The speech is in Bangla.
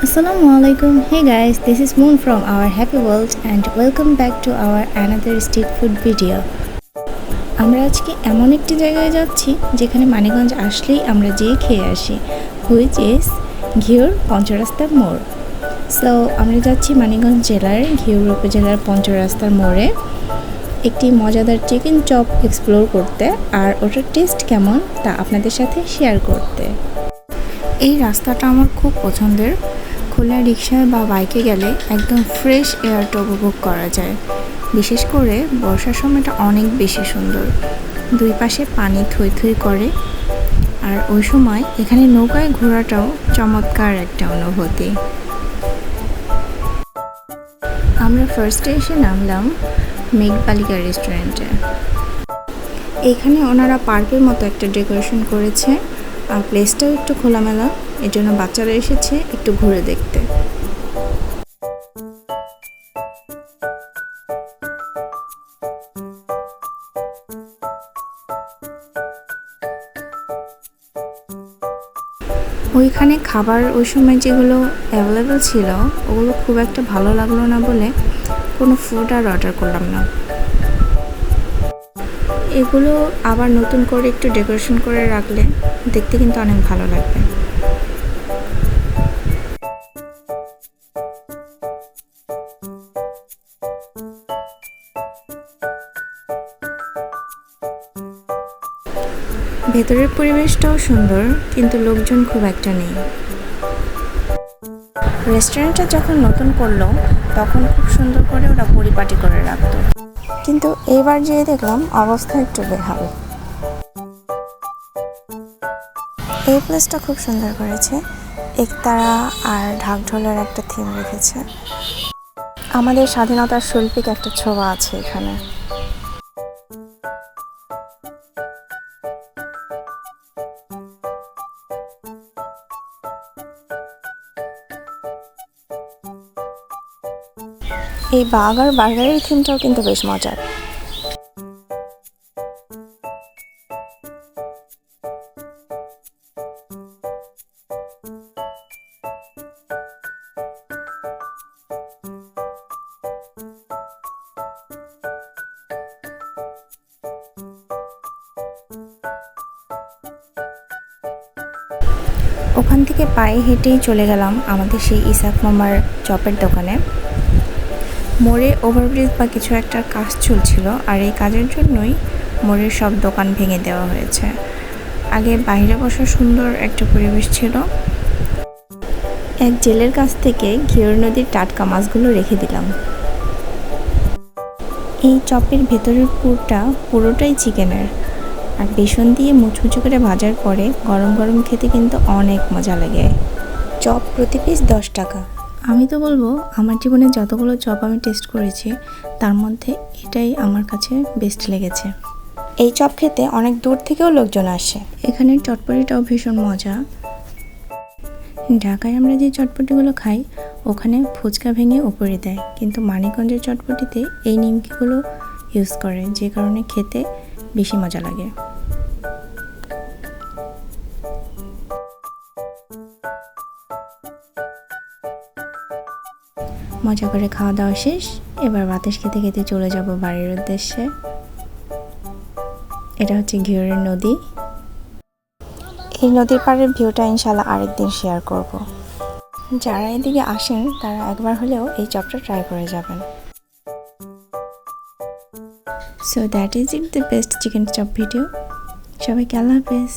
Assalamu alaikum. Hey guys, this is Moon from our happy world and welcome back to our another street food video. আমরা আজকে এমন একটি জায়গায় যাচ্ছি যেখানে মানিকগঞ্জ আসলেই আমরা যেয়ে খেয়ে আসি হুইচ ইজ ঘিওর পঞ্চরাস্তার মোড় সো আমরা যাচ্ছি মানিকগঞ্জ জেলার ঘিওর উপজেলার পঞ্চরাস্তার মোড়ে একটি মজাদার চিকেন চপ এক্সপ্লোর করতে আর ওটার টেস্ট কেমন তা আপনাদের সাথে শেয়ার করতে এই রাস্তাটা আমার খুব পছন্দের খোলা রিক্সায় বা বাইকে গেলে একদম ফ্রেশ এয়ারটা উপভোগ করা যায়। বিশেষ করে বর্ষার সময়টা অনেক বেশি সুন্দর। দুই পাশে পানি থই থই করে। আর ওই সময় এখানে নৌকায় ঘোরাটাও চমৎকার একটা অনুভূতি। আমরা ফার্স্টে এসে নামলাম মেঘবালিকা রেস্টুরেন্টে এখানে ওনারা পার্কের মতো একটা ডেকোরেশন করেছে। আর প্লেসটাও একটু খোলামেলা। এর জন্য বাচ্চারা এসেছে একটু ঘুরে দেখতে। ওইখানে খাবার ওই সময় যেগুলো অ্যাভেলেবেল ছিল, ওগুলো খুব একটা ভালো লাগল না বলে কোনো ফুড আর অর্ডার করলাম না। এগুলো আবার নতুন করে একটু ডেকোরেশন করে রাখলে দেখতে কিন্তু অনেক ভালো লাগবে। ভেতরের পরিবেশটাও সুন্দর, কিন্তু লোকজন খুব একটা নেই। রেস্টুরেন্টটা যখন নতুন করল, তখন খুব সুন্দর করে ওরা পরিপাটি করে রাখতো। কিন্তু এবার যেয়ে দেখলাম অবস্থা একটু বেহাল। এই প্লেসটা খুব সুন্দর করেছে। একতারা আর ঢাকঢোলের একটা থিম রেখেছে। আমাদের স্বাধীনতার শৈল্পিক একটা ছোঁয়া আছে এখানে। এই বাঘ আর বার্গারের থিমটাও কিন্তু বেশ মজার। ওখান থেকে পায়ে হেঁটেই চলে গেলাম আমাদের সেই ইসাক মামার চপের দোকানে। মোড়ে ওভারব্রিজ বা কিছু একটা কাজ চলছিল, আর এই কাজের জন্যই মোড়ের সব দোকান ভেঙে দেওয়া হয়েছে। আগে বাইরে বসার সুন্দর একটা পরিবেশ ছিল। এক জেলের কাছ থেকে ঘিওর নদীর টাটকা মাছগুলো রেখে দিলাম। এই চপের ভেতরের পুরটা পুরোটাই চিকেনের, আর বেসন দিয়ে মুচমুচু করে ভাজার পরে গরম গরম খেতে কিন্তু অনেক মজা লাগে। চপ প্রতি পিস দশ টাকা। আমি তো বলব আমার জীবনে যতগুলো চপ আমি টেস্ট করেছি তার মধ্যে এটাই আমার কাছে বেস্ট লেগেছে। এই চপ খেতে অনেক দূর থেকেও লোকজন আসে। এখানের চটপটিটাও ভীষণ মজা। ঢাকায় আমরা যে চটপটিগুলো খাই ওখানে ফুচকা ভেঙে উপরে দেয়। কিন্তু মানিকগঞ্জের চটপটিতে এই নিমকিগুলো ইউজ করে যে কারণে খেতে বেশি মজা লাগে। মজা করে খাওয়া দাওয়া শেষ। এবার বাতাস খেতে খেতে চলে যাব বাড়ির উদ্দেশ্যে। এটা হচ্ছে ঘিওরের নদী। এই নদীর পাড়ের ভিউটা ইনশাল্লাহ আরেকদিন শেয়ার করব। যারা এদিকে আসেন, তারা একবার হলেও এই চপটা ট্রাই করে যাবেন। So that is it the best chicken chop video সবাইকে আল্লাহ হাফেজ।